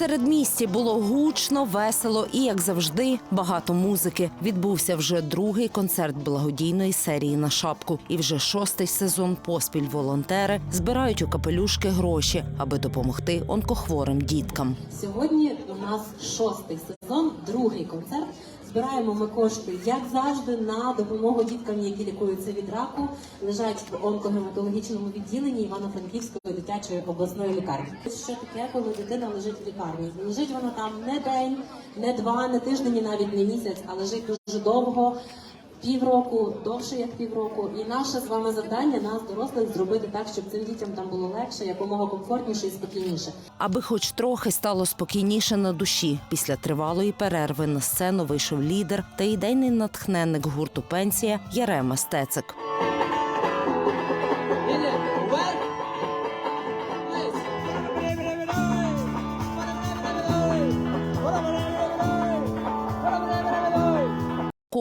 середмісті було гучно, весело і, як завжди, багато музики. Відбувся вже другий концерт благодійної серії на шапку. І вже шостий сезон поспіль волонтери збирають у капелюшки гроші, аби допомогти онкохворим діткам. Сьогодні нас шостий сезон, другий концерт. Збираємо ми кошти, як завжди, на допомогу діткам, які лікуються від раку, лежать в онкогематологічному відділенні Івано-Франківської дитячої обласної лікарні. Що таке, коли дитина лежить в лікарні? Лежить вона там не день, не два, не тиждень, навіть не місяць, а лежить дуже довго. Півроку, довше як півроку, і наше з вами завдання нас дорослих зробити так, щоб цим дітям там було легше, якомога комфортніше і спокійніше. Аби хоч трохи стало спокійніше на душі, після тривалої перерви на сцену вийшов лідер та ідейний натхненник гурту Пенсія Ярема Стецик.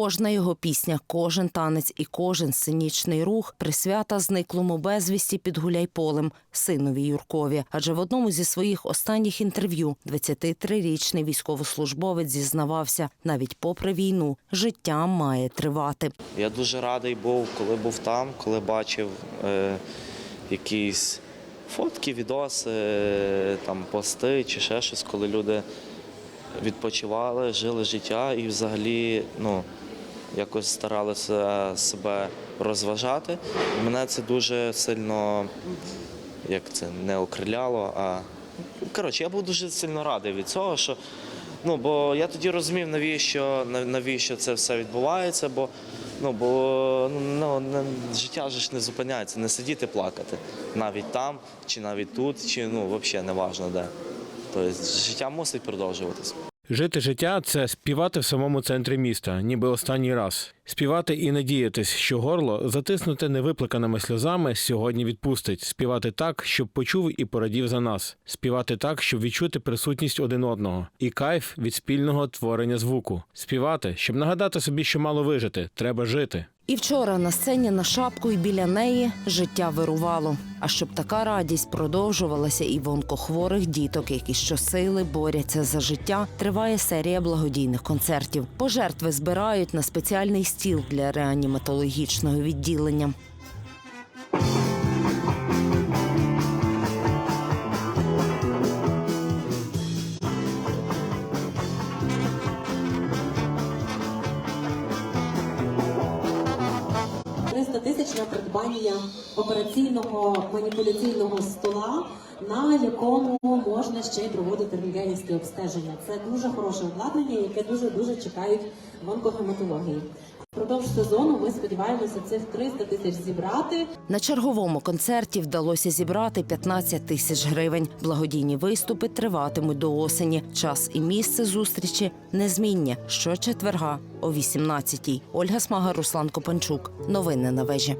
Кожна його пісня, кожен танець і кожен сценічний рух присвята зниклому безвісті під гуляйполем синові Юркові. Адже в одному зі своїх останніх інтерв'ю 23-річний військовослужбовець зізнавався, навіть попри війну, життя має тривати. Я дуже радий був, коли був там, коли бачив е, якісь фотки, відоси, е, там пости чи ще щось, коли люди відпочивали, жили життя і взагалі ну, якось старалися себе розважати. Мене це дуже сильно, як це, не окриляло, а коротше, я був дуже сильно радий від цього, що Ну, бо я тоді розумів, навіщо, навіщо це все відбувається, бо, ну, бо ну, не, життя ж не зупиняється, не сидіти плакати. Навіть там, чи навіть тут, чи ну, взагалі не важно де. Тобто життя мусить продовжуватися. Жити життя це співати в самому центрі міста, ніби останній раз. Співати і надіятись, що горло, затиснуте невиплаканими сльозами, сьогодні відпустить. Співати так, щоб почув і порадів за нас. Співати так, щоб відчути присутність один одного. І кайф від спільного творення звуку. Співати, щоб нагадати собі, що мало вижити, треба жити. І вчора на сцені на шапку і біля неї життя вирувало. А щоб така радість продовжувалася і в онкохворих діток, які щосили борються за життя, триває серія благодійних концертів. Пожертви збирають на спеціальний стіл для реаніматологічного відділення. – 300 тисяч на придбання операційного маніпуляційного стола, на якому можна ще й проводити рентгенівське обстеження. Це дуже хороше обладнання, яке дуже дуже чекають в онкогематології. Впродовж сезону ми сподіваємося цих 300 тисяч зібрати. На черговому концерті вдалося зібрати 15 тисяч гривень. Благодійні виступи триватимуть до осені. Час і місце зустрічі незмінні. Щочетверга о 18-й. Ольга Смага, Руслан Копанчук. Новини на вежі.